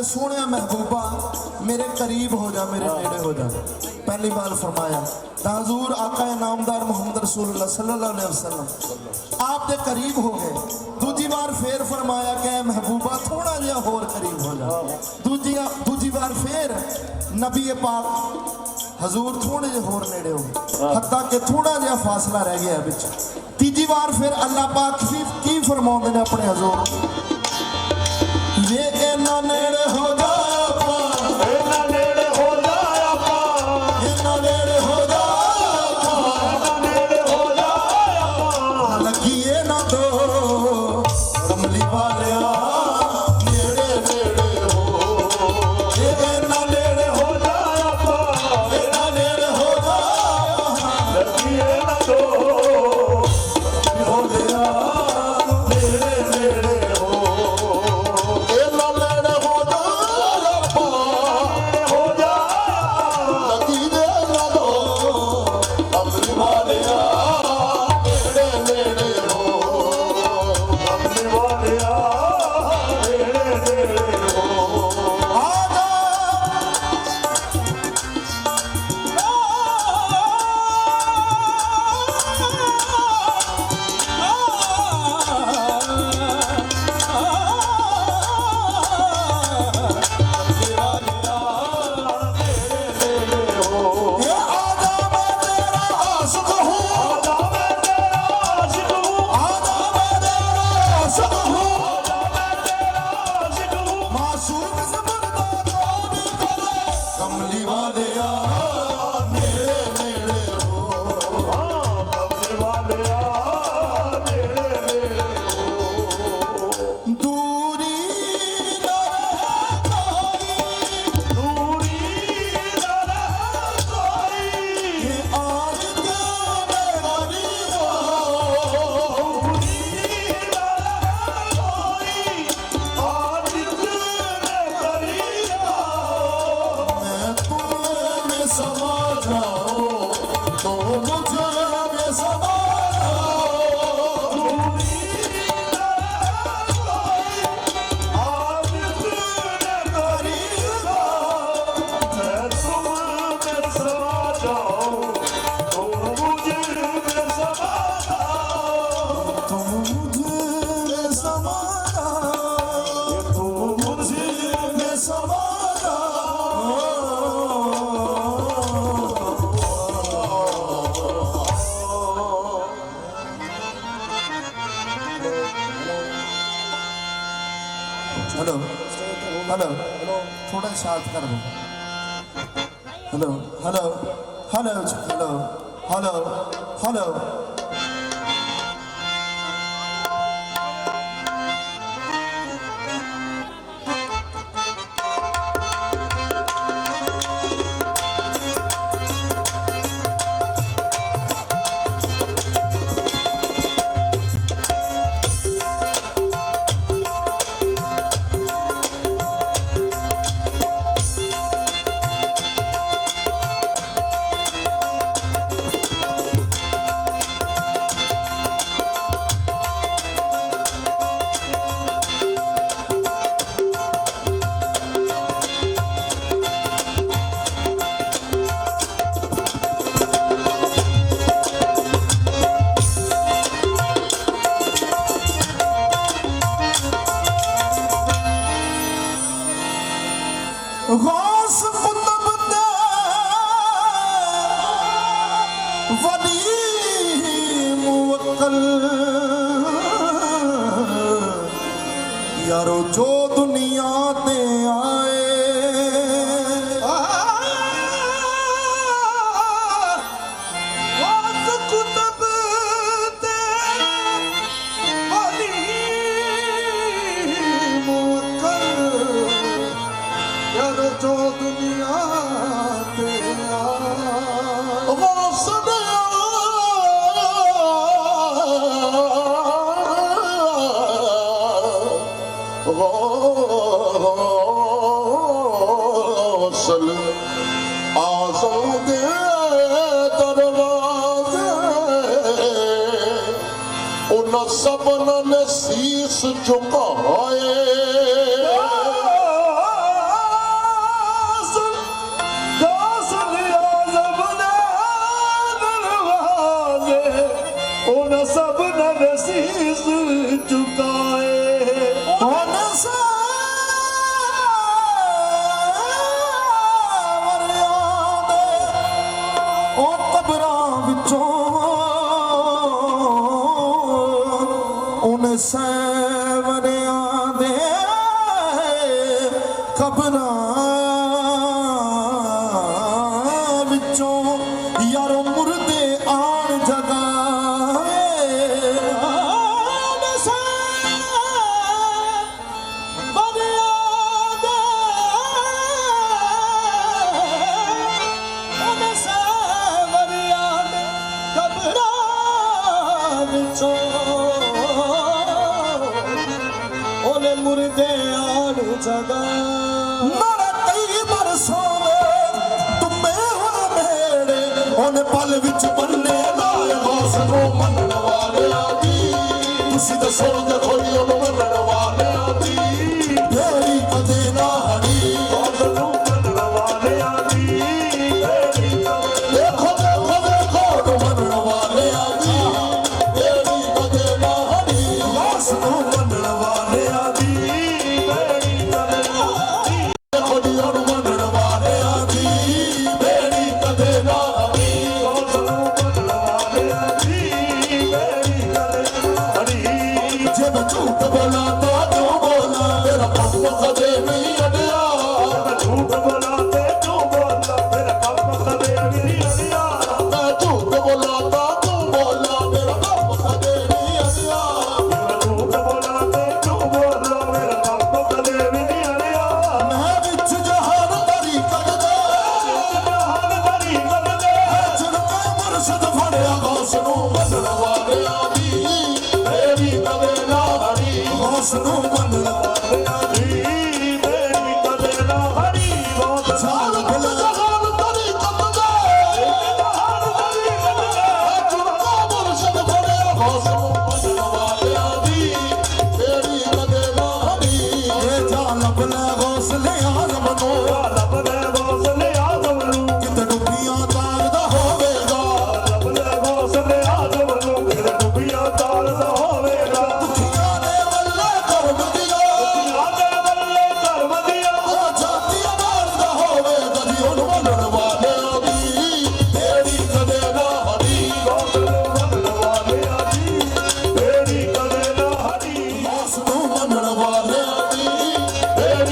ਤੇ ਸੋਹਣਿਆ ਮਹਿਬੂਬਾ ਮੇਰੇ ਕਰੀਬ ਹੋ ਜਾ ਮੇਰੇ ਨੇੜੇ ਹੋ ਜਾ। ਪਹਿਲੀ ਵਾਰ ਫਰਮਾਇਆ ਤਾਂ ਹਜ਼ੂਰ ਆਕਾ ਨਾਮਦਾਰ ਮੁਹੰਮਦ ਰਸੂਲullah ਸੱਲੱਲਾਹੁ ਅਲੈਹਿ ਵਸੱਲਮ ਆਪ ਦੇ ਕਰੀਬ ਹੋ ਗਏ। ਦੂਜੀ ਵਾਰ ਫੇਰ ਫਰਮਾਇਆ ਕਿ ਮਹਿਬੂਬਾ ਥੋੜਾ ਜਿਹਾ ਹੋਰ ਕਰੀਬ ਹੋ ਜਾ। ਦੂਜੀ ਦੂਜੀ ਵਾਰ ਫੇਰ ਨਬੀ ਪਾਕ ਹਜ਼ੂਰ ਥੋੜੇ ਜਿਹਾ ਹੋਰ ਨੇੜੇ ਹੋ ਗਏ। ਹੱਤਾ ਕਿ ਥੋੜਾ ਜਿਹਾ ਫਾਸਲਾ ਰਹਿ ਗਿਆ ਵਿੱਚ। ਤੀਜੀ ਵਾਰ ਫਿਰ ਅੱਲਾਹ ਪਾਕ ਕੀ ਫਰਮਾਉਂਦੇ ਨੇ ਆਪਣੇ ਹਜ਼ੂਰ? हेलो हेलो थोड़ा शांत कर दो hello hello hello hello hello Oh. وسلم ਸਾਵਰਿਆਂ ਦੇ ਕਬਰਾਂ Se solo da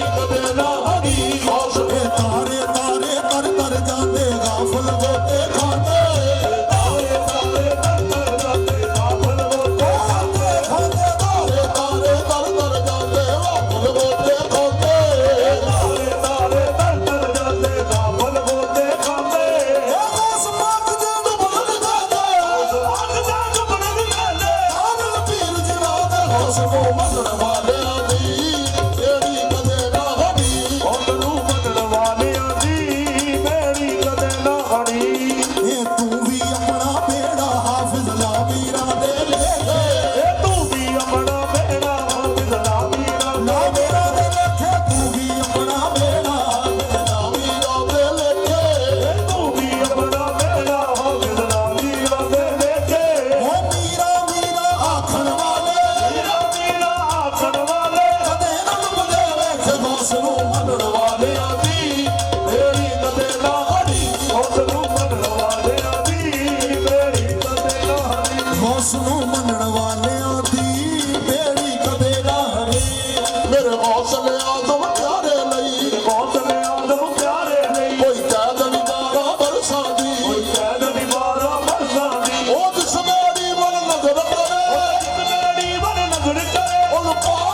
Hare Oh.